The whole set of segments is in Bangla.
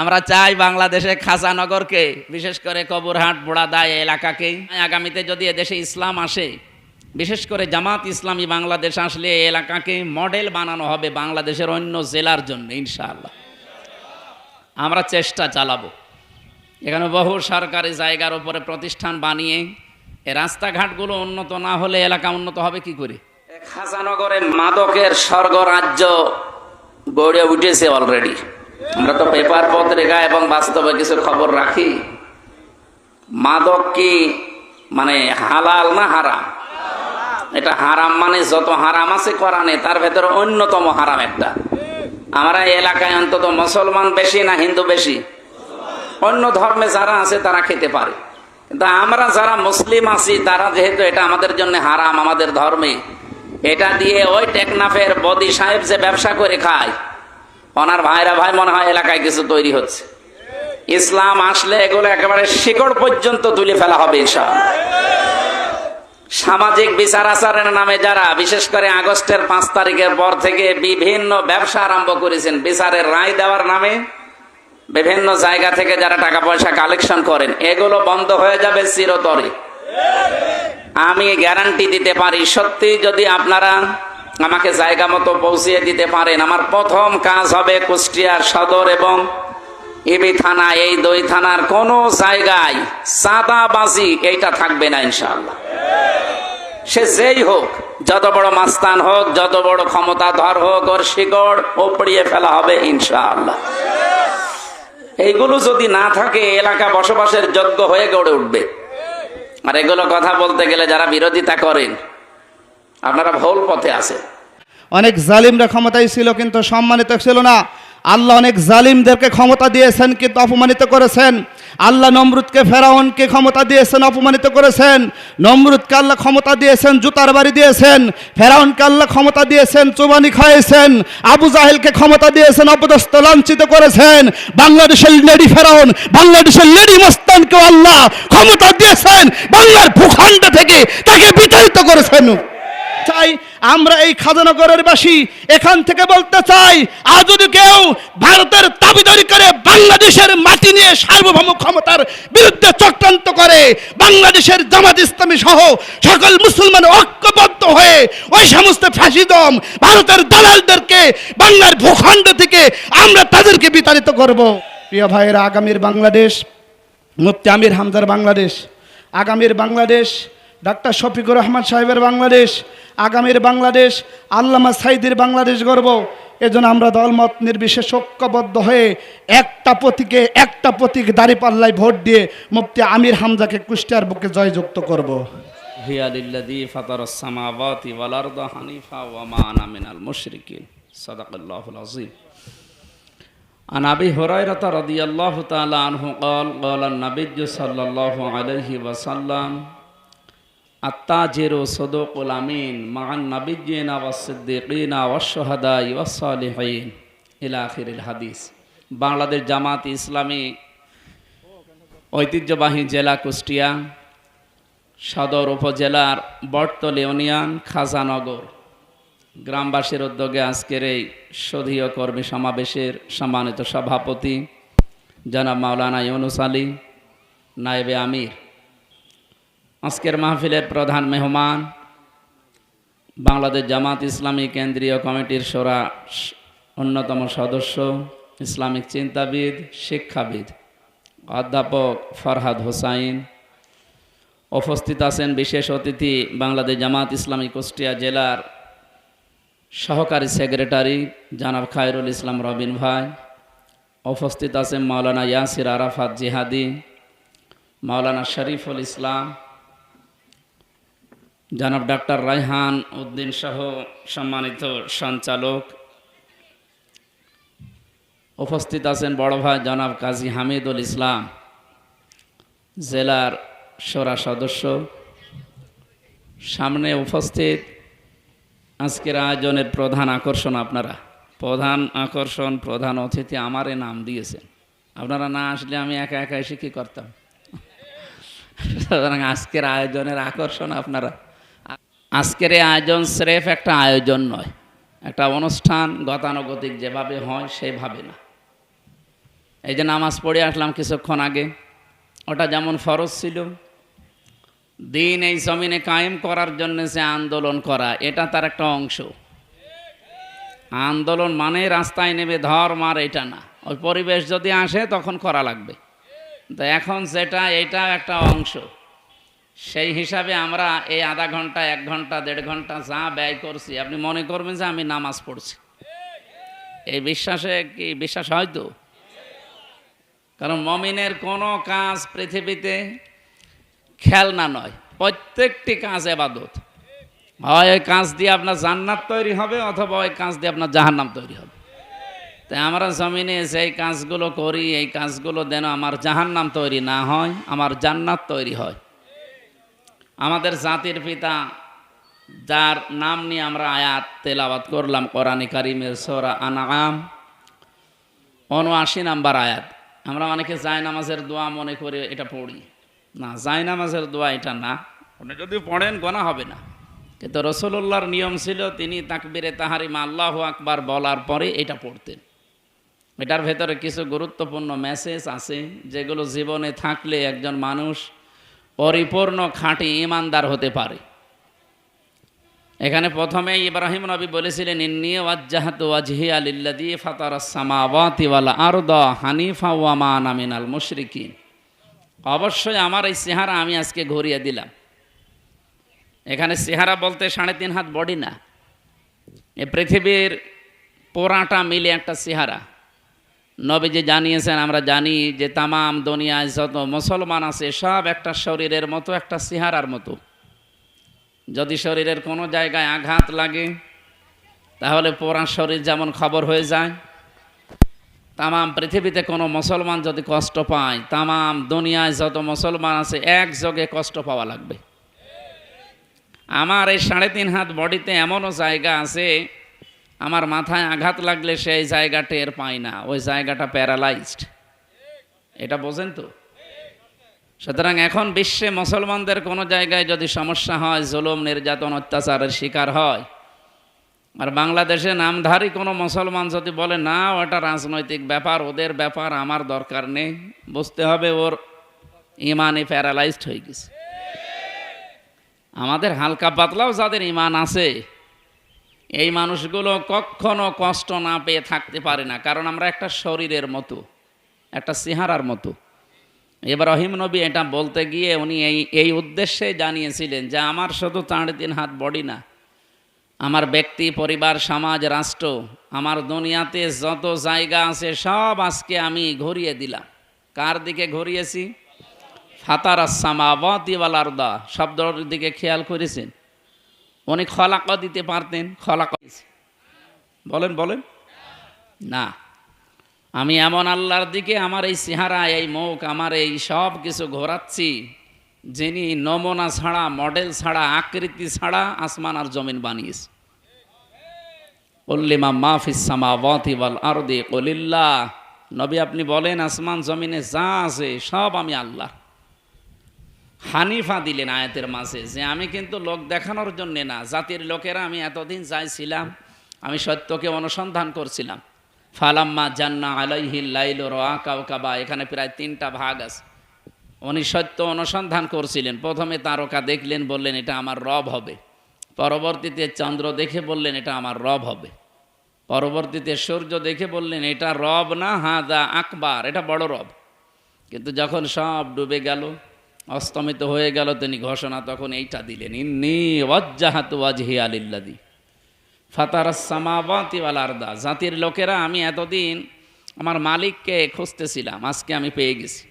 আমরা চাই বাংলাদেশে খাসানগরকে বিশেষ করে কবরহাট বোড়াদা এলাকাকে। আগামীতে যদি এদেশে ইসলাম আসে, বিশেষ করে জামাত ইসলামী বাংলাদেশ আসলে এই এলাকাকে মডেল বানানো হবে বাংলাদেশের অন্য জেলার জন্য, ইনশাআল্লাহ। আমরা চেষ্টা চালাবো। এখানে বহু সরকারি জায়গার উপরে প্রতিষ্ঠান বানিয়ে এই রাস্তাঘাটগুলো উন্নত না হলে এলাকা উন্নত হবে কি করে? খাসানগরে মাদকের স্বর্গরাজ্য গড়ে উঠেছে অলরেডি আমরা তো পেপার পত্রিকা এবং বাস্তবে কিছু খবর রাখি। মাদক কি মানে হালাল না হারাম? এটা হারাম মানে যত হারাম আছে কোরআনে, তার ভেতরে অন্যতম হারাম একটা। আমরা এই এলাকায় অন্তত মুসলমান বেশি না হিন্দু বেশি? অন্য ধর্মে যারা আছে তারা খেতে পারে। কিন্তু আমরা যারা মুসলিম আছি, তারা যেহেতু এটা আমাদের জন্য হারাম, আমাদের ধর্মে, এটা দিয়ে ওই টেকনাফের বদি সাহেব যে ব্যবসা করে খায় ওনার ভাইরা ভাই মনে হয় এলাকায় কিছু তৈরি হচ্ছে। ইসলাম আসলে এগুলো একেবারে শিকড় পর্যন্ত তুলে ফেলা হবে ইনশাআল্লাহ। সামাজিক বিচার আচারের নামে যারা, বিশেষ করে আগস্টের পাঁচ তারিখের পর থেকে বিভিন্ন ব্যবসা আরম্ভ করেছেন, বিচারের রায় দেওয়ার নামে বিভিন্ন জায়গা থেকে যারা টাকা পয়সা কালেকশন করেন, এগুলো বন্ধ হয়ে যাবে চিরতরে। আমি গ্যারান্টি দিতে পারি, সত্যি যদি আপনারা আমাকে জায়গা মতো পৌঁছিয়ে দিতে পারেন। আমার প্রথম কাজ হবে কুষ্টিয়ার সদর এবং ইবি থানা। এই দুই থানার কোনো জায়গায় চাঁদাবাজি এইটা থাকবে না ইনশাআল্লাহ। সে যেই হোক, যত বড় মাস্তান হোক, যত বড় ক্ষমতাধর হোক, ওর শিকড় ওপড়িয়ে ফেলা হবে ইনশাআল্লাহ। এইগুলো যদি না থাকে, এলাকা বসবাসের যোগ্য হয়ে গড়ে উঠবে। আর এগুলো কথা বলতে গেলে যারা বিরোধিতা করেন আপনারা ভুল পথে আছে অনেক জালিমরা ক্ষমতায় ছিল, কিন্তু সম্মানিত ছিল না। আল্লাহ অনেক জালিমদেরকে ক্ষমতা দিয়েছেন, কিন্তু অপমানিত করেছেন। আল্লাহ নমরুদকে ফেরাউনকে ক্ষমতা দিয়েছেন, অপমানিত করেছেন। নমরুদকে আল্লাহ ক্ষমতা দিয়েছেন, জুতার বাড়ি দিয়েছেন। ফেরাউনকে আল্লাহ ক্ষমতা দিয়েছেন, চুবানি খাইয়েছেন। আবু জাহেলকে ক্ষমতা দিয়েছেন, অপদস্থ, লাঞ্ছিত করেছেন। বাংলাদেশের লেডি ফেরাউন, বাংলাদেশের লেডি মস্তানকেও আল্লাহ ক্ষমতা দিয়েছেন। বাংলার ভূখণ্ড থেকে তাকে বিতাড়িত করেছেন। চাই, আমরা এই খাজানগরের বাসী। এখান থেকে বলতে চাই আজ যদি কেউ ভারতের দাবিদারি করে বাংলাদেশের মাটি নিয়ে সার্বভৌম ক্ষমতার বিরুদ্ধে চক্রান্ত করে, বাংলাদেশের জামাত ইসলামী সহ সকল মুসলমান ঐক্যবদ্ধ হয়ে ওই সমস্ত ফাঁসিদম ভারতের দালালদেরকে বাংলার ভূখণ্ড থেকে আমরা তাদেরকে বিতাড়িত করব। প্রিয় ভাইয়েরা, আগামীর বাংলাদেশ, মুফতি আমির হামদার বাংলাদেশ, আগামীর বাংলাদেশ ডাক্তার শফিকুর রহমান সাহেবের বাংলাদেশ আগামীর বাংলাদেশ আল্লামা সাইদির বাংলাদেশ গর্ব এজন্য আমরা দলমত নির্বিশেষ ঐক্যবদ্ধ হয়ে একটা প্রতীকে একটা প্রতীক দাঁড়িপাল্লায় ভোট দিয়ে মুফতি আমির হামজাকে কুষ্টিয়ার বুকে জয়যুক্ত করব। হিয়া লিল্লাযী ফাতারাস সামাওয়াতি ওয়াল আরদা হানিফা ওয়া মা আনা মিনাল মুশরিকিন সাদাকাল্লাহুল আযীম عن ابي هريره رضي الله تعالى عنه قال قال النبي صلى الله عليه وسلم আত্মাজের সদকুল আমিন মহান নাবিজিনা ওয়াসিদ্দিকিনা ওয়াসহাদা ওয়াসালিহীন ইলাখির হাদিস। বাংলাদেশ জামাত ইসলামী ঐতিহ্যবাহী জেলা কুষ্টিয়া, সদর উপজেলার বটতল ইউনিয়ন, খাজানগর। গ্রামবাসীর উদ্যোগে আজকের এই সধীয় কর্মী সমাবেশের সম্মানিত সভাপতি জনাব মাওলানা ইউনুস আলী, নায়েবে আমির। আজকের মাহফিলের প্রধান মেহমান, বাংলাদেশ জামাত ইসলামী কেন্দ্রীয় কমিটির সোরা অন্যতম সদস্য, ইসলামিক চিন্তাবিদ, শিক্ষাবিদ, অধ্যাপক ফরহাদ হোসাইন। উপস্থিত আছেন বিশেষ অতিথি বাংলাদেশ জামাত ইসলামী কুষ্টিয়া জেলার সহকারী সেক্রেটারি জানাব খায়রুল ইসলাম রবিন ভাই। উপস্থিত আছেন মাওলানা ইয়াসির আরাফাত জিহাদি, মাওলানা শরীফুল ইসলাম জানাব ডাক্তার রায়হান উদ্দিন সহ সম্মানিত সঞ্চালক। উপস্থিত আছেন বড় ভাই জনাব কাজী হামিদুল ইসলাম, জেলার সোরা সদস্য। সামনে উপস্থিত আজকের আয়োজনের প্রধান আকর্ষণ আপনারা। প্রধান আকর্ষণ, প্রধান অতিথি আমারে নাম দিয়েছেন। আপনারা না আসলে আমি একা একা এসে কী করতাম? সুতরাং আজকের আয়োজনের আকর্ষণ আপনারা। আজকের এই আয়োজন স্রেফ একটা আয়োজন নয়। একটা অনুষ্ঠান, গতানুগতিক যেভাবে হয় সেভাবে না। এই যে নামাজ পড়ে আসলাম কিছুক্ষণ আগে, ওটা যেমন ফরজ ছিল, দিন এই জমিনে কায়েম করার জন্য যে আন্দোলন করা, এটা তার একটা অংশ। আন্দোলন মানে রাস্তায় নেমে ধর মার, এটা না। ওই পরিবেশ যদি আসে তখন করা লাগবে। তো এখন যেটা, এটা একটা অংশ। সেই হিসাবে আমরা এই আধা ঘণ্টা, এক ঘণ্টা, দেড় ঘণ্টা যা ব্যয় করছি, আপনি মনে করবেন যে আমি নামাজ পড়ছি। এই বিশ্বাসে কি বিশ্বাস হয়তো কারণ মমিনের কোনো কাজ পৃথিবীতে খেলনা নয়, প্রত্যেকটি কাজ এবাদত। হয় ওই কাজ দিয়ে আপনার জান্নাত তৈরি হবে অথবা ওই কাজ দিয়ে আপনার জাহান্নাম তৈরি হবে। তাই আমরা জমিনে যেই কাজগুলো করি, এই কাজগুলো যেন আমার জাহান্নাম তৈরি না হয়, আমার জান্নাত তৈরি হয়। আমাদের জাতির পিতা, যার নাম নিয়ে আমরা আয়াত তেলাবাত করলাম, কোরআনে কারিমের সোরা আনাম উনআশি নাম্বার আয়াত। আমরা অনেকে জায় নামাজের দোয়া মনে করে এটা পড়ি। না, জায় নামাজের দোয়া এটা না। আপনি যদি পড়েন গোনা হবে না। কিন্তু রসুল্লাহর নিয়ম ছিল, তিনি তাকবিরে তাহারিমা, আল্লাহ আকবার বলার পরে এটা পড়তেন। এটার ভেতরে কিছু গুরুত্বপূর্ণ মেসেজ আছে, যেগুলো জীবনে থাকলে একজন মানুষ পরিপূর্ণ খাঁটি ইমানদার হতে পারে। এখানে প্রথমে ইব্রাহিম নবী বলেছিলেন, ইন্নি হানিফা মুশরিকিন। অবশ্যই আমার এই চেহারা আমি আজকে ঘুরিয়ে দিলাম। এখানে চেহারা বলতে সাড়ে তিন হাত বডি না। এ পৃথিবীর পোড়াটা মিলে একটা চেহারা। নবীজি জানিয়েছেন, আমরা জানি যে তামাম দুনিয়ায় যত মুসলমান আছে, সব একটা শরীরের মতো, একটা চেহারার মতো। যদি শরীরের কোনো জায়গায় আঘাত লাগে, তাহলে পোড়া শরীর যেমন খবর হয়ে যায়। তামাম পৃথিবীতে কোনো মুসলমান যদি কষ্ট পায়, তামাম দুনিয়ায় যত মুসলমান আছে, একযোগে কষ্ট পাওয়া লাগবে। আমার এই সাড়ে তিন হাত বডিতে এমনও জায়গা আছে আমার মাথায় আঘাত লাগলে সেই জায়গা টের পায় না, ওই জায়গাটা প্যারালাইজড। এটা বোঝেন তো? সুতরাং এখন বিশ্বে মুসলমানদের কোনো জায়গায় যদি সমস্যা হয়, জুলুম, নির্যাতন, অত্যাচারের শিকার হয়, আর বাংলাদেশে নামধারী কোনো মুসলমান যদি বলে, না, ওটা রাজনৈতিক ব্যাপার, ওদের ব্যাপার, আমার দরকার নেই, বুঝতে হবে ওর ইমানে প্যারালাইজড হয়ে গেছে। আমাদের হালকা পাতলাও যাদের ইমান আছে এই মানুষগুলো কখনো কষ্ট না পেয়ে থাকতে পারে না, কারণ আমরা একটা শরীরের মতো, একটা সিহারার মতো। এবার রহিম নবী এটা বলতে গিয়ে উনি এই এই উদ্দেশ্যে জানিয়েছিলেন যে আমার শুধু তাঁর তিন হাত বডি না, আমার ব্যক্তি, পরিবার, সমাজ, রাষ্ট্র, আমার দুনিয়াতে যত জায়গা আছে সব আজকে আমি ঘুরিয়ে দিলাম। কার দিকে ঘুরিয়েছি? ফাতার সামাবাতিওয়ালারদা শব্দর দিকে খেয়াল করেছেন? উনি খলাক দিতে পারতেন, খলাক বলেন বলেন। না, আমি এমন আল্লাহর দিকে আমার এই চেহারা এই মুখ, আমার এই সব কিছু ঘোরাচ্ছি, যিনি নমুনা ছাড়া মডেল ছাড়া, আকৃতি ছাড়া আসমান আর জমিন বানিয়েছে। উল্লিমা মাহফিস সামাওয়াতি ওয়াল আরদি, কলিল্লাহ। নবী আপনি বলেন, আসমান, জমিনে যা আছে, সব আমি আল্লাহ হানিফা দিলেন আয়াতের মাঝে যে আমি কিন্তু লোক দেখানোর জন্যে না, জাতির লোকেরা আমি এতদিন যাইছিলাম, আমি সত্যকে অনুসন্ধান করছিলাম। ফালাম্মা জান্না আলাইহিল লাইল রোয়া কাউকাবা এখানে প্রায় তিনটা ভাগ আছে। উনি সত্য অনুসন্ধান করছিলেন, প্রথমে তারকা দেখলেন, বললেন, এটা আমার রব হবে। পরবর্তীতে চন্দ্র দেখে বললেন, এটা আমার রব হবে। পরবর্তীতে সূর্য দেখে বললেন, এটা রব না, হাদা আকবার, এটা বড় রব। কিন্তু যখন সব ডুবে গেল অস্তমিত হয়ে গেল তিনি ঘোষণা, তখন এইটা দিলেন, ইন্নি ওয়াজ্জাহাত ওয়াজহি আলিল্লাদি ফাতার সামাবাতি আর্দা, জাতির লোকেরা আমি এতদিন আমার মালিককে খুঁজতেছিলাম, আজকে আমি পেয়ে গেছি।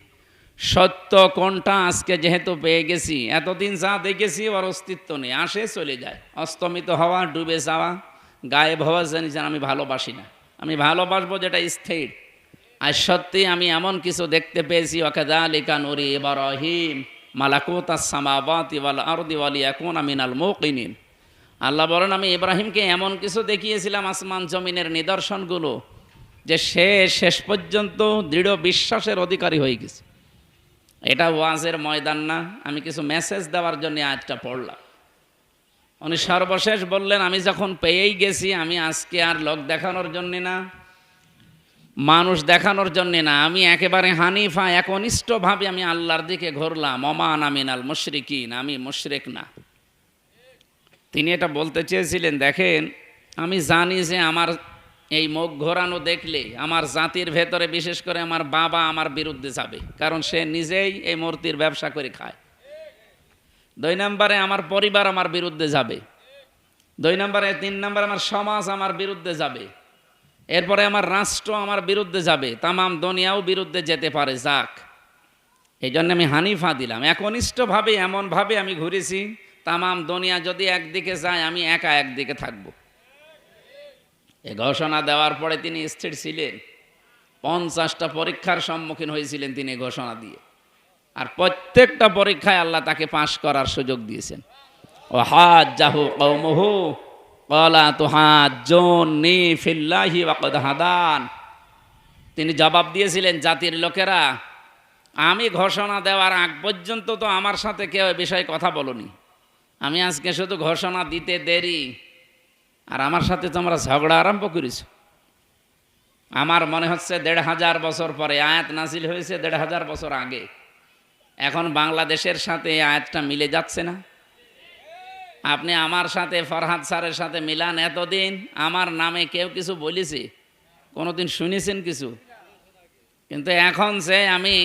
সত্য কোনটা? আজকে যেহেতু পেয়ে গেছি, এতদিন যা দেখেছি ওর অস্তিত্ব নেই, আসে চলে যায়। অস্তমিত হওয়া, ডুবে যাওয়া, গায়েব হওয়া, জানি যেন আমি ভালোবাসি না। আমি ভালোবাসবো যেটা স্থির আর সত্যি আমি এমন কিছু দেখতে পেয়েছি ওকাদা আলিকা নুরি ইব্রাহিম, মালাকুত সামাবাতি ওয়াল আরদি ওয়ালি এখন আমিনাল মুকিনিন আল্লাহ বলেন, আমি ইব্রাহিমকে এমন কিছু দেখিয়েছিলাম আসমান জমিনের নিদর্শনগুলো, যে সে শেষ পর্যন্ত দৃঢ় বিশ্বাসের অধিকারী হয়ে গেছে। এটা ওয়াজের ময়দান না, আমি কিছু মেসেজ দেওয়ার জন্য আজটা পড়লাম। উনি সর্বশেষ বললেন, আমি যখন পেয়েই গেছি, আমি আজকে আর লোক দেখানোর জন্যে না। মানুষ দেখানোর জন্যে না, আমি একেবারে হানিফা, একনিষ্ঠভাবে আমি আল্লাহর দিকে ঘুরলাম। অমান আমিনাল মুশরিকিন, আমি মুশরিক না। তিনি এটা বলতে চেয়েছিলেন, দেখেন, আমি জানি যে আমার এই মুখ ঘোরানো দেখলে আমার জাতির ভেতরে, বিশেষ করে আমার বাবা আমার বিরুদ্ধে যাবে, কারণ সে নিজেই এই মূর্তির ব্যবসা করে খায়। দুই নম্বরে আমার পরিবার আমার বিরুদ্ধে যাবে। দুই নম্বরে, তিন নম্বরে আমার সমাজ আমার বিরুদ্ধে যাবে। এরপরে আমার রাষ্ট্র আমার বিরুদ্ধে যাবে, তামাম দুনিয়াও বিরুদ্ধে যেতে পারে, যাক। এই জন্য আমি হানিফা দিলাম। একনিষ্ঠভাবে, এমনভাবে আমি ঘুরেছি, তামাম দুনিয়া যদি একদিকে যায়, আমি একা একদিকে থাকব। এ ঘোষণা দেওয়ার পরে তিনি স্থির ছিলেন। পঞ্চাশটা পরীক্ষার সম্মুখীন হয়েছিলেন তিনি ঘোষণা দিয়ে। আর প্রত্যেকটা পরীক্ষায় আল্লাহ তাকে পাশ করার সুযোগ দিয়েছেন। ও হাজ জাহু কৌমহু কলা তো হাজ জোন নি ফিল্লাহি হাদান তিনি জবাব দিয়েছিলেন, জাতির লোকেরা, আমি ঘোষণা দেওয়ার আগ পর্যন্ত তো আমার সাথে কেউ বিষয়ে কথা বলনি। আমি আজকে শুধু ঘোষণা দিতে দেরি। আর আমার সাথে তোমরা ঝগড়া আরম্ভ করেছ। আমার মনে হচ্ছে দেড় হাজার বছর পরে, আয়াত নাসিল হয়েছে দেড় হাজার বছর আগে। এখন বাংলাদেশের সাথে এই আয়াতটা মিলে যাচ্ছে না। আপনি আমার সাথে, ফরহাদ স্যারের সাথে মিলান এতদিন, আমার নামে কেউ কিছু বলেছে? কোনোদিন শুনেছেন কিছু? কিন্তু এখন যে আমি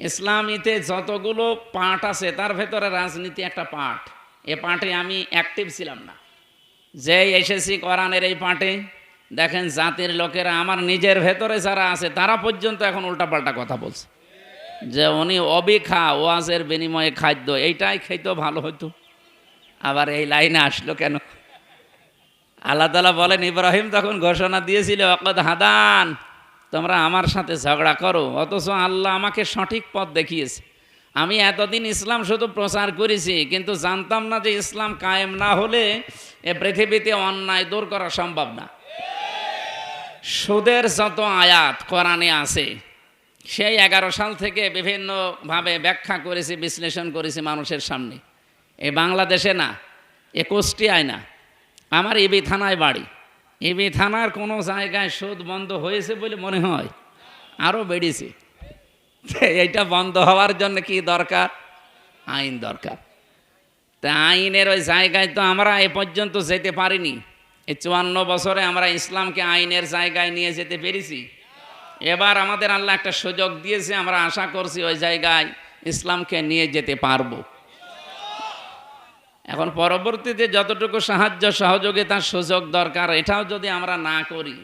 ইসলামীতে যতগুলো পাঠ আছে, তার ভেতরে রাজনীতি একটা পাঠ। এ পাঠে আমি অ্যাক্টিভ ছিলাম না। যে এসেছি কোরআনের এই পাঠে, দেখেন জাতির লোকেরা আমার নিজের ভেতরে যারা আছে, তারা পর্যন্ত এখন উল্টাপাল্টা কথা বলছে। যে উনি অবিখা ওয়াজের বিনিময়ে খাদ্য, এইটাই খেতেও ভালো হতো আবার এই লাইনে আসলো কেন? আল্লাহ তালা বলেন, ইব্রাহিম তখন ঘোষণা দিয়েছিল অকদ হাদান, তোমরা আমার সাথে ঝগড়া করো, অথচ আল্লাহ আমাকে সঠিক পথ দেখিয়েছে। আমি এতদিন ইসলাম শুধু প্রচার করেছি, কিন্তু জানতাম না যে ইসলাম কায়েম না হলে এ পৃথিবীতে অন্যায় দূর করা সম্ভব না। সুদের যত আয়াত কোরআনে আছে, সেই এগারো সাল থেকে বিভিন্নভাবে ব্যাখ্যা করেছি, বিশ্লেষণ করেছি মানুষের সামনে। এ বাংলাদেশে না, এ কুষ্টিয়ায় না, আমার ইবি থানায় বাড়ি। ইবি থানার কোনো জায়গায় সুদ বন্ধ হয়েছে বলে মনে হয়, আরও বেড়েছে। এইটা বন্ধ হওয়ার জন্য কি দরকার? আইন দরকার। তা আইনের ওই জায়গায় তো আমরা এ পর্যন্ত যেতে পারিনি। এই চুয়ান্ন বছরে আমরা ইসলামকে আইনের জায়গায় নিয়ে যেতে পেরেছি। এবার আমাদের আল্লাহ একটা সুযোগ দিয়েছে, আমরা আশা করছি ওই জায়গায় ইসলামকে নিয়ে যেতে পারব। এখন পরবর্তীতে যতটুকু সাহায্য সহযোগিতার সুযোগ দরকার, এটাও যদি আমরা না করি,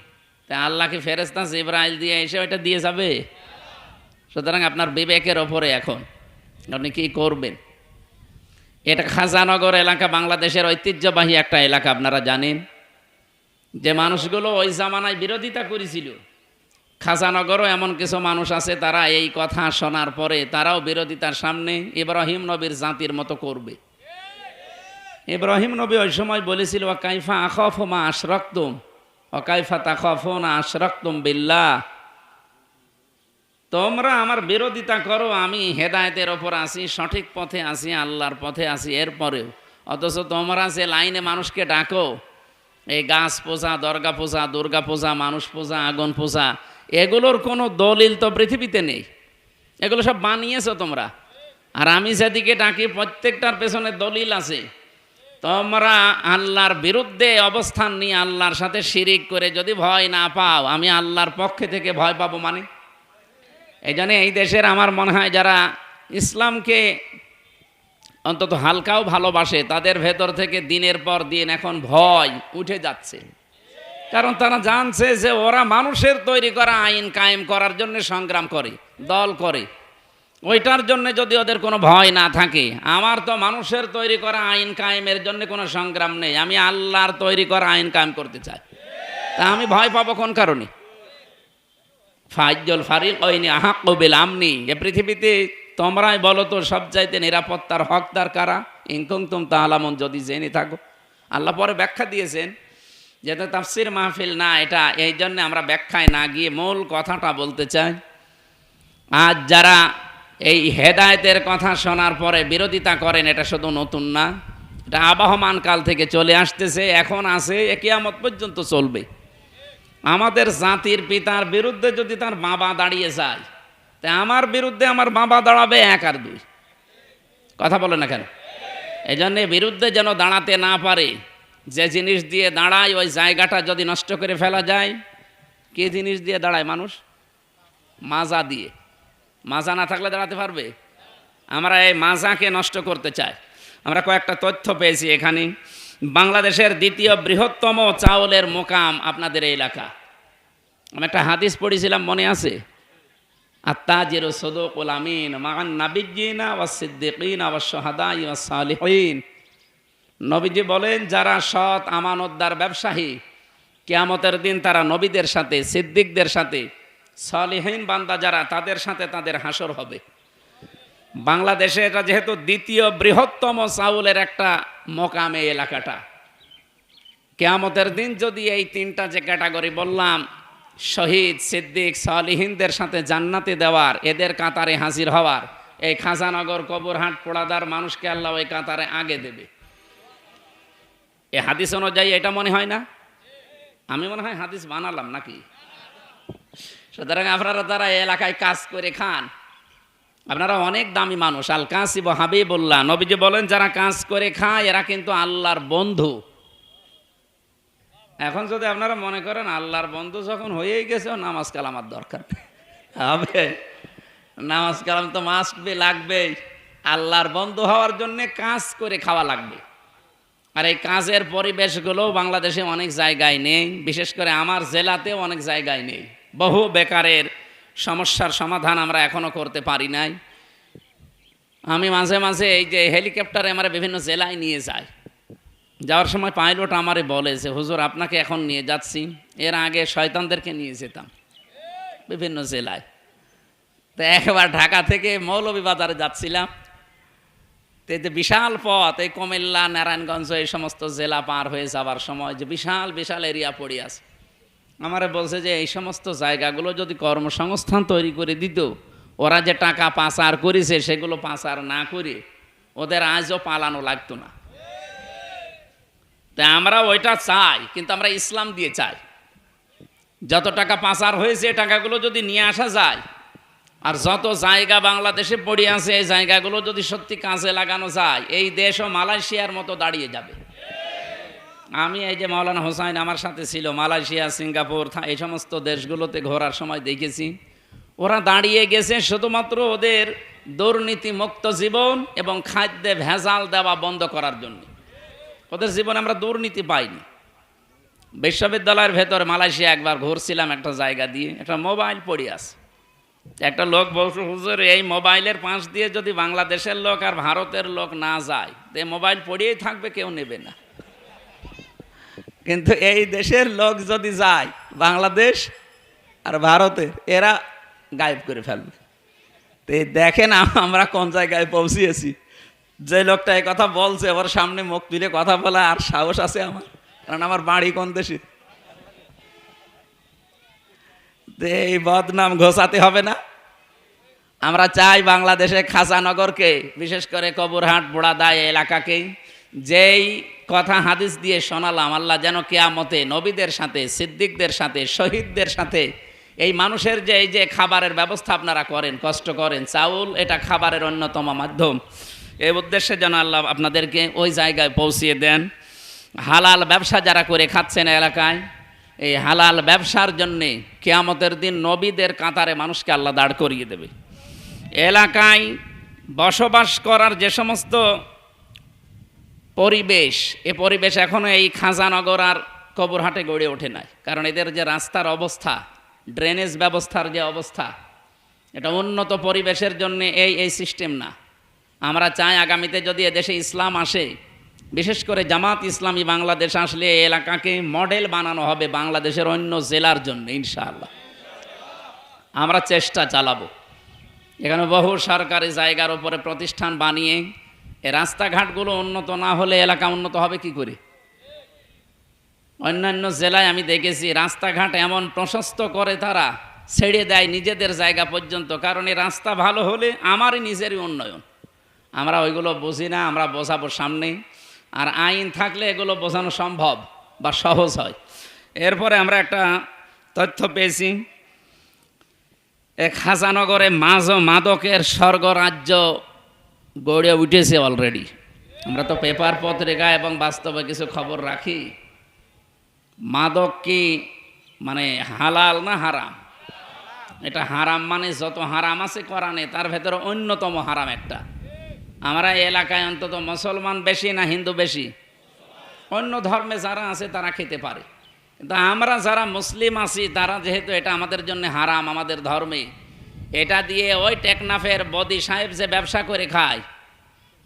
তা আল্লাহকে ফেরেস্তা জিব্রাইল দিয়ে এসে ওইটা দিয়ে যাবে? সুতরাং আপনার বিবেকের ওপরে এখন আপনি কি করবেন? এটা খাজানগর এলাকা, বাংলাদেশের ঐতিহ্যবাহী একটা এলাকা, আপনারা জানেন। যে মানুষগুলো ওই জামানায় বিরোধিতা করেছিল। খাজানগরও এমন কিছু মানুষ আছে, তারা এই কথা শোনার পরে তারাও বিরোধিতার সামনে ইব্রাহিম নবীর জাতির মতো করবে। ইব্রাহিম নবী ওই সময় বলেছিল ও কাইফা আখফ মা আশরক্তুম? ও কাইফা তাখফ না আশরক্তুম বিল্লা তোমরা আমার বিরোধিতা করো, আমি হেদায়েতের ওপর আসি সঠিক পথে আসি আল্লাহর পথে আসি এরপরেও। অথচ তোমরা যে লাইনে মানুষকে ডাকো, এই গাছ পূজা, দর্গা পূজা, দুর্গা পূজা, মানুষ পূজা, আগুন পূজা, এগুলোর কোনো দলিল তো পৃথিবীতে নেই। এগুলো সব বানিয়েছো তোমরা। আর আমি যেদিকে ডাকি, প্রত্যেকটার পেছনে দলিল আছে। তোমরা আল্লাহর বিরুদ্ধে অবস্থান নিয়ে আল্লাহর সাথে শিরিক করে যদি ভয় না পাও, আমি আল্লাহর পক্ষে থেকে ভয় পাবো মানে? এই জন্য এই দেশের আমার মনে হয় যারা ইসলামকে অন্তত হালকাও ভালোবাসে, তাদের ভেতর থেকে দিনের পর দিন এখন ভয় উঠে যাচ্ছে। কারণ তারা জানছে যে ওরা মানুষের তৈরি করা আইন কায়েম করার জন্য সংগ্রাম করে, দল করে। ওইটার জন্য যদি ওদের কোনো ভয় না থাকে। আমার তো মানুষের তৈরি করা আইন কায়েমের জন্য কোনো সংগ্রাম নেই। আমি আল্লাহর তৈরি করা আইন কায়েম করতে চাই। তা আমি ভয় পাবো কোন কারণে? ফাইজল ফারিক ওইনি আহা কবিল আমনি। এ পৃথিবীতে তোমরাই বলো তো সব চাইতে নিরাপত্তার হকদার কারা? ইনকম তুম তাহলামন যদি জেনে থাকো। আল্লাহ পরে ব্যাখ্যা দিয়েছেন যেহেতু তাফসির মাহফিল না, এটা এই জন্য আমরা ব্যাখ্যায় না গিয়ে মূল কথাটা বলতে চাই। আজ যারা এই হেদায়েতের কথা শোনার পরে বিরোধিতা করেন, এটা শুধু নতুন না। এটা আবহমান কাল থেকে চলে আসতেছে, এখন আছে কিয়ামত পর্যন্ত চলবে। আমাদের জাতির পিতার বিরুদ্ধে যদি তার বাবা দাঁড়িয়ে যায়, তা আমার বিরুদ্ধে আমার বাবা দাঁড়াবে এক আর দুই। কথা বলে না কেন? এই জন্যে বিরুদ্ধে যেন দাঁড়াতে না পারে, যে জিনিস দিয়ে দাঁড়ায়, ওই জায়গাটা যদি নষ্ট করে ফেলা যায়, কে জিনিস দিয়ে দাঁড়ায় মানুষ? মাজা দিয়ে। মাজা না থাকলে দাঁড়াতে পারবে? আমরা এই মাজাকে নষ্ট করতে চাই। আমরা কয়েকটা তথ্য পেয়েছি এখানে। বাংলাদেশের দ্বিতীয় বৃহত্তম চাউলের মোকাম আপনাদের এই এলাকা। আমি একটা হাদিস পড়েছিলাম, মনে আছে? আত্মাজির সদকুল আমিন মান নাবিজিনা ওয়া সিদ্দিকিনা ওয়া শাহাদা ওয়া সালিহিন। নবীজি বলেন, যারা সৎ আমানতদার ব্যবসায়ী, কেয়ামতের দিন তারা নবীদের সাথে, সিদ্দিকদের সাথে সালিহীন বান্দা যারা, তাদের সাথে তাদের হাসর হবে। বাংলাদেশে এটা যেহেতু দ্বিতীয় বৃহত্তম চাউলের একটা মোকামে এলাকাটা। কেয়ামতের দিন যদি এই তিনটা যে ক্যাটাগরি বললাম, শহীদ, সিদ্দিক, সালিহিনদের সাথে জান্নাতে দেওয়ার, এদের কাতারে হাজির হওয়ার, এই খাজানগর, কবরহাট, পোড়াদার মানুষকে আল্লাহ ওই কাতারে আগে দেবে। এ হাদিস অনুযায়ী এটা মনে হয় না? আমি মনে হয় হাদিস বানালাম নাকি? সুতরাং আপনারা তারা এলাকায় কাজ করে খান, আপনারা অনেক দামি মানুষ। আল কাসিব হাবিবুল্লাহ, নবীজি বলেন, যারা কাজ করে খায়, এরা কিন্তু আল্লাহর বন্ধু। এখন যদি আপনারা মনে করেন, আল্লাহর বন্ধু যখন হয়েই গেছে নামাজ কালামার দরকার হবে। নামাজ কালাম তো মাস্ট বি লাগবেই। আল্লাহর বন্ধু হওয়ার জন্যে কাজ করে খাওয়া লাগবে। আর এই কাজের পরিবেশগুলো বাংলাদেশে অনেক জায়গায় নেই, বিশেষ করে আমার জেলাতেও অনেক জায়গায় নেই। বহু বেকারের সমস্যার সমাধান আমরা এখনও করতে পারি নাই। আমি মাঝে মাঝে এই যে হেলিকপ্টারে আমার বিভিন্ন জেলায় নিয়ে যাই। যাওয়ার সময় পাইলট আমারে বলে যে, হুজুর, আপনাকে এখন নিয়ে যাচ্ছি। এর আগে শয়তানদেরকে নিয়ে যেতাম বিভিন্ন জেলায়। তো একবার ঢাকা থেকে মৌলভীবাজারে যাচ্ছিলাম। তো যে বিশাল পথ, এই কুমিল্লা, নারায়ণগঞ্জ, এই সমস্ত জেলা পার হয়ে যাওয়ার সময় যে বিশাল বিশাল এরিয়া পড়ে আছে। আমারে বলছে যে এই সমস্ত জায়গাগুলো যদি কর্মসংস্থান তৈরি করে দিত, ওরা যে টাকা পাচার করেছে, সেগুলো পাচার না করে ওদের আজও পালানো লাগতো না। তা আমরা ওইটা চাই, কিন্তু আমরা ইসলাম দিয়ে চাই। যত টাকা পাচার হয়েছে, এই টাকাগুলো যদি নিয়ে আসা যায়, আর যত জায়গা বাংলাদেশে পড়ে আছে, এই জায়গাগুলো যদি সত্যি কাজে লাগানো যায়, এই দেশও মালয়েশিয়ার মতো দাঁড়িয়ে যাবে। আমি এই যে মাওলানা হোসাইন আমার সাথে ছিল, মালয়েশিয়া, সিঙ্গাপুর এই সমস্ত দেশগুলোতে ঘোরার সময় দেখেছি। ওরা দাঁড়িয়ে গেছে শুধুমাত্র ওদের দুর্নীতিমুক্ত জীবন এবং খাদ্যে ভেজাল দেওয়া বন্ধ করার জন্য। ওদের জীবনে আমরা দুর্নীতি পাইনি। বিশ্ববিদ্যালয়ের ভেতর মালয়েশিয়া একবার ঘুরছিলাম একটা জায়গা দিয়ে, একটা মোবাইল পড়ে আছে। একটা লোক বলছে, হুজুর, এই মোবাইলের পাশ দিয়ে যদি বাংলাদেশের লোক আর ভারতের লোক না যায়, তো মোবাইল পড়িয়েই থাকবে, কেউ নেবে না। কিন্তু এই দেশের লোক যদি যায় বাংলাদেশ আর ভারতের এরা গায়েব করে ফেলবে। তো দেখেন আম- আমরা কোন জায়গায় পৌঁছিয়েছি। যে লোকটা এই কথা বলছে, ওর সামনে মুখ তুলে কথা বলা আর সাহস আছে আমার। কারণ আমার বাড়ি কোন দেশে? এই বদনাম ঘোষাতে হবে না। আমরা চাই বাংলাদেশে খাসানগরকে বিশেষ করে কবরহাট বোড়াদা এই এলাকাকে যেই কথা হাদিস দিয়ে শোনালাম, আল্লাহ যেন কেয়ামতে নবীদের সাথে, সিদ্দিকদের সাথে, শহীদদের সাথে, এই মানুষের যে, এই যে খাবারের ব্যবস্থা আপনারা করেন, কষ্ট করেন, চাউল এটা খাবারের অন্যতম মাধ্যম। এই উদ্দেশ্যে যেন আল্লাহ আপনাদেরকে ওই জায়গায় পৌঁছিয়ে দেন। হালাল ব্যবসা যারা করে খাচ্ছেন এলাকায়, এই হালাল ব্যবসার জন্যে কেয়ামতের দিন নবীদের কাতারে মানুষকে আল্লাহ দাঁড় করিয়ে দেবে। এলাকায় বসবাস করার যে সমস্ত পরিবেশ, এ পরিবেশ এখনও এই খাজানগর আর কবরহাটে গড়ে ওঠে নাই। কারণ এদের যে রাস্তার অবস্থা ড্রেনেজ ব্যবস্থার যে অবস্থা, এটা উন্নত পরিবেশের জন্য এই এই সিস্টেম না। আমরা চাই আগামীতে যদি এদেশে ইসলাম আসে, বিশেষ করে জামাত ইসলামী বাংলাদেশ আসলে এই এলাকাকে মডেল বানানো হবে বাংলাদেশের অন্য জেলার জন্য, ইনশাআল্লাহ। আমরা চেষ্টা চালাবো। এখানে বহু সরকারি জায়গার উপরে প্রতিষ্ঠান বানিয়ে রাস্তাঘাটগুলো উন্নত না হলে এলাকা উন্নত হবে কি করে? অন্যান্য জেলায় আমি দেখেছি রাস্তাঘাট এমন প্রশস্ত করে তারা ছেড়ে দেয় নিজেদের জায়গা পর্যন্ত, কারণ এই রাস্তা ভালো হলে আমারই নিজেরই উন্নয়ন। আমরা ওইগুলো বুঝি না, আমরা বোঝাবো সামনে। আর আইন থাকলে এগুলো বোঝানো সম্ভব বা সহজ হয়। এরপরে আমরা একটা তথ্য পেয়েছি। এক খাজানগরে মাঝ মাদকের স্বর্গরাজ্য গড়ে উঠেছে অলরেডি আমরা তো পেপার পত্রিকা এবং বাস্তবে কিছু খবর রাখি। মাদক কি মানে হালাল না হারাম? এটা হারাম মানে যত হারাম আছে কোরআনে, তার ভেতরে অন্যতম হারাম একটা। আমরা এলাকায় অন্তত মুসলমান বেশি না হিন্দু বেশি? অন্য ধর্মে যারা আছে তারা খেতে পারে। কিন্তু আমরা যারা মুসলিম আছি, তারা যেহেতু এটা আমাদের জন্য হারাম, আমাদের ধর্মে এটা দিয়ে ওই টেকনাফের বদি সাহেব যে ব্যবসা করে খায়,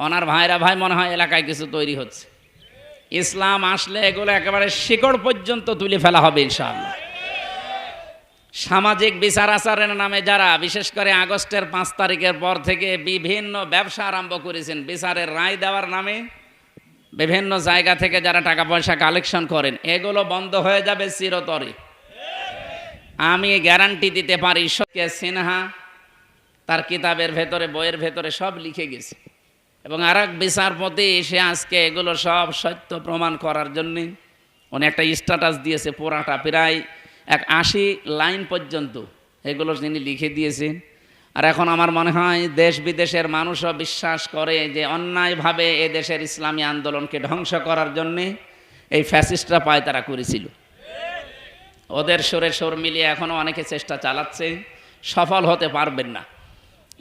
ওনার ভাইরা ভাই মনে হয় এলাকায় কিছু তৈরি হচ্ছে। ইসলাম আসলে এগুলো একেবারে শিকড় পর্যন্ত তুলে ফেলা হবে ইনশাআল্লাহ। সামাজিক বিচার আচারের নামে যারা, বিশেষ করে আগস্টের পাঁচ তারিখের পর থেকে বিভিন্ন ব্যবসা আরম্ভ করেছেন, বিচারের রায় দেওয়ার নামে বিভিন্ন জায়গা থেকে যারা টাকা পয়সা কালেকশন করেন, এগুলো বন্ধ হয়ে যাবে চিরতরে। আমি গ্যারান্টি দিতে পারি সত্যি সিনহা, তার কিতাবের ভেতরে, বইয়ের ভেতরে সব লিখে গেছে। এবং আর এক বিচারপতি, সে আজকে এগুলো সব সত্য প্রমাণ করার জন্যে উনি একটা স্ট্যাটাস দিয়েছে পুরাটা, প্রায় এক আশি লাইন পর্যন্ত এগুলো তিনি লিখে দিয়েছেন। আর এখন আমার মনে হয় দেশ বিদেশের মানুষও বিশ্বাস করে যে অন্যায়ভাবে এ দেশের ইসলামী আন্দোলনকে ধ্বংস করার জন্যে এই ফ্যাসিস্টরা পায় তারা করেছিল। ওদের সুরে সুর মিলিয়ে এখনও অনেকে চেষ্টা চালাচ্ছে, সফল হতে পারবেন না।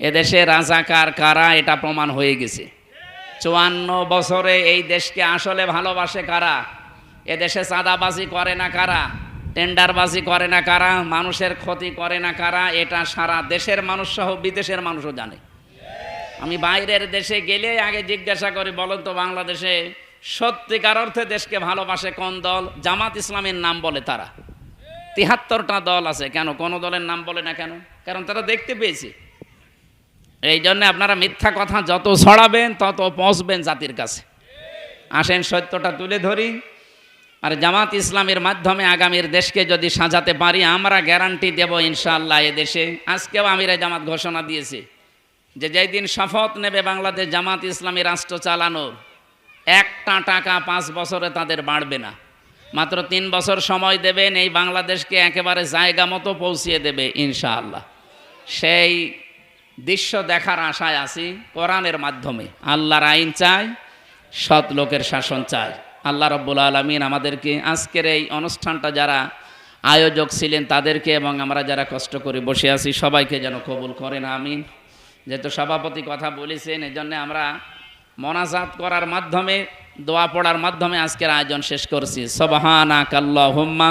এদেশে রাজাকার কারা এটা প্রমাণ হয়ে গেছে। চুয়ান্ন বছরে এই দেশকে আসলে ভালোবাসে কারা? এদেশে চাঁদাবাজি করে না কারা? টেন্ডারবাজি করে না কারা? মানুষের ক্ষতি করে না কারা? এটা সারা দেশের মানুষ সহ বিদেশের মানুষও জানে। আমি বাইরের দেশে গেলে আগে জিজ্ঞাসা করি, বলেন তো বাংলাদেশে সত্যিকার অর্থে দেশকে ভালোবাসে কোন দল? জামাত ইসলামের নাম বলে তারা। তিহাত্তরটা দল আছে কেন? কোনো দলের নাম বলে না কেন? কারণ তারা দেখতে পেয়েছে। এই জন্য আপনারা মিথ্যা কথা যত ছড়াবেন, তত পৌঁছবেন জাতির কাছে। আসেন সত্যটা তুলে ধরি। আর জামাত ইসলামের মাধ্যমে আগামীর দেশকে যদি সাজাতে পারি, আমরা গ্যারান্টি দেব ইনশাআল্লাহ দেশে। আজকেও আমিরা জামাত ঘোষণা দিয়েছে যে যেই দিন শপথ নেবে বাংলাদেশ জামাত ইসলামী রাষ্ট্র চালানোর, একটা টাকা পাঁচ বছরে তাদের বাড়বে না। মাত্র তিন বছর সময় দেবেন, এই বাংলাদেশকে একেবারে জায়গা মতো পৌঁছিয়ে দেবে, ইনশাআল্লাহ। সেই দৃশ্য দেখার আশায় আছি কোরআনের মাধ্যমে। আল্লাহর আইন চাই, সৎ লোকের শাসন চাই। আল্লাহ রব্বুল আলমিন আমাদেরকে আজকের এই অনুষ্ঠানটা যারা আয়োজক ছিলেন তাদেরকে এবং আমরা যারা কষ্ট করে বসে আছি, সবাইকে যেন কবুল করেন, আমিন। যেহেতু সভাপতি কথা বলেছেন এই জন্যে আমরা মনাজাত করার মাধ্যমে দোয়া পড়ার মাধ্যমে আজকের আয়োজন শেষ করছি। সবহানা কাল্লাহুম্মা